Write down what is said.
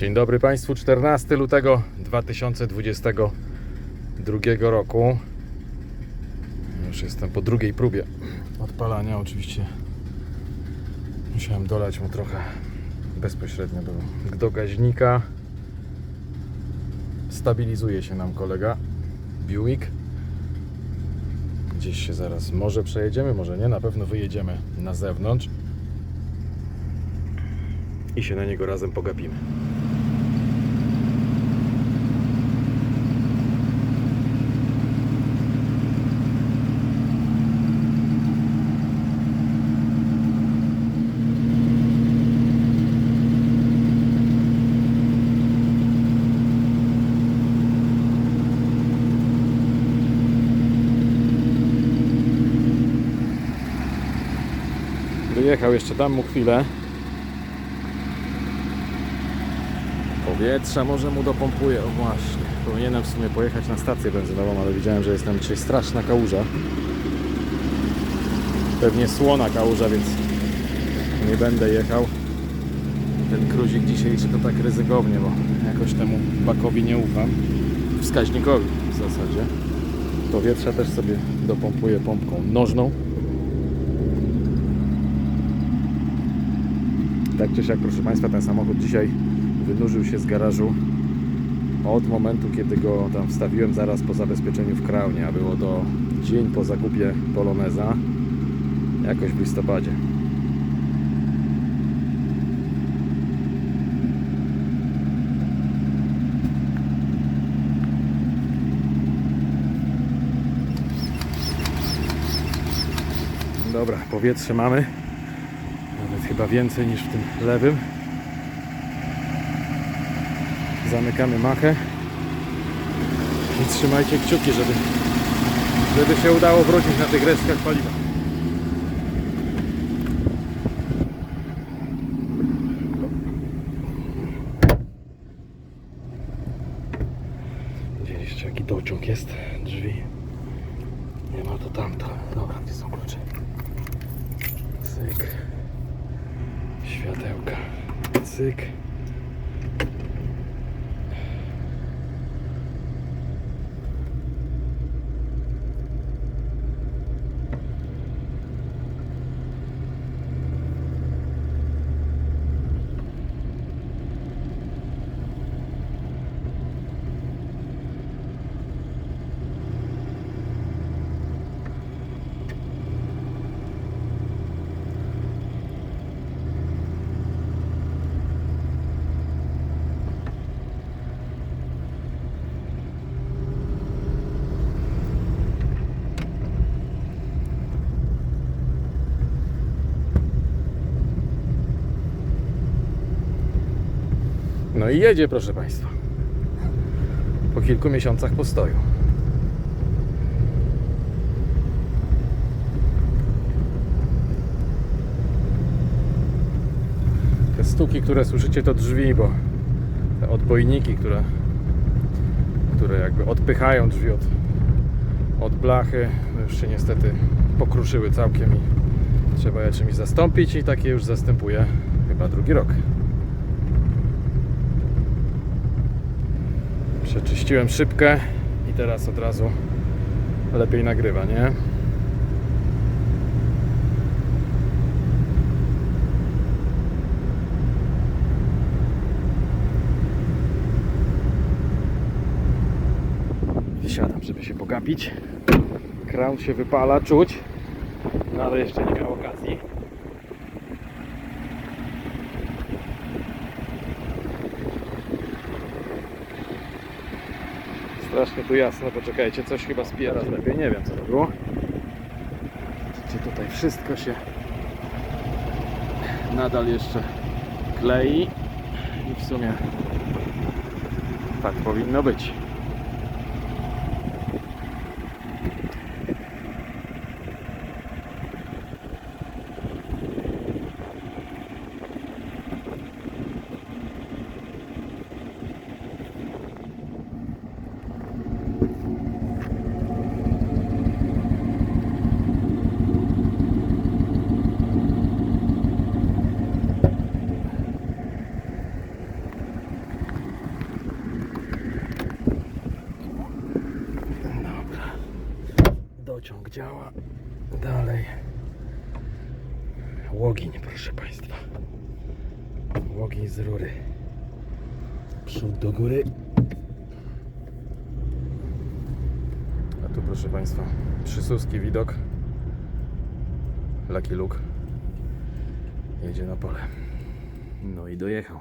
Dzień dobry Państwu, 14 lutego 2022 roku. Już jestem po drugiej próbie odpalania. Oczywiście musiałem dolać mu trochę bezpośrednio do, do gaźnika. Stabilizuje się nam kolega Buick. Gdzieś się zaraz może przejedziemy, może nie. Na pewno wyjedziemy na zewnątrz i się na niego razem pogapimy. Wyjechał jeszcze, dam mu chwilę. Powietrza może mu dopompuję, o właśnie. Powinienem w sumie pojechać na stację benzynową, ale widziałem, że jest tam dzisiaj straszna kałuża. Pewnie słona kałuża, więc nie będę jechał. Ten cruzik dzisiejszy to tak ryzykownie, bo jakoś temu bakowi nie ufam. Wskaźnikowi w zasadzie. Powietrza też sobie dopompuję pompką nożną. Tak czy siak, proszę Państwa, ten samochód dzisiaj wynurzył się z garażu od momentu, kiedy go tam wstawiłem zaraz po zabezpieczeniu w Kraunie, a było to dzień po zakupie Poloneza, jakoś w listopadzie. Dobra, powietrze mamy. Chyba więcej niż w tym lewym. Zamykamy machę. I trzymajcie kciuki, żeby, żeby się udało wrócić na tych resztkach paliwa. Jeszcze jaki dociąg jest? Drzwi. Nie ma to tamto. Dobra, gdzie są klucze? Cyk. Światełka. Cyk. No i jedzie, proszę Państwa. Po kilku miesiącach postoju. Te stuki, które słyszycie, to drzwi, bo te odbojniki, które, które jakby odpychają drzwi od, od blachy, już się niestety pokruszyły całkiem i trzeba je czymś zastąpić i takie już zastępuję chyba drugi rok. Przeczyściłem szybkę i teraz od razu lepiej nagrywa, nie? Wysiadam, żeby się pogapić. Kraun się wypala, czuć, no ale jeszcze nie miał okazji. Strasznie tu jasno, poczekajcie, coś chyba spiera lepiej, nie wiem co to było. Widzicie, tutaj wszystko się nadal jeszcze klei i w sumie tak powinno być. dociąg działa. Dalej łogiń, proszę Państwa. Łogiń z rury. Przód do góry. Proszę Państwa, przysuski widok. Lucky Luke jedzie na pole. No i dojechał.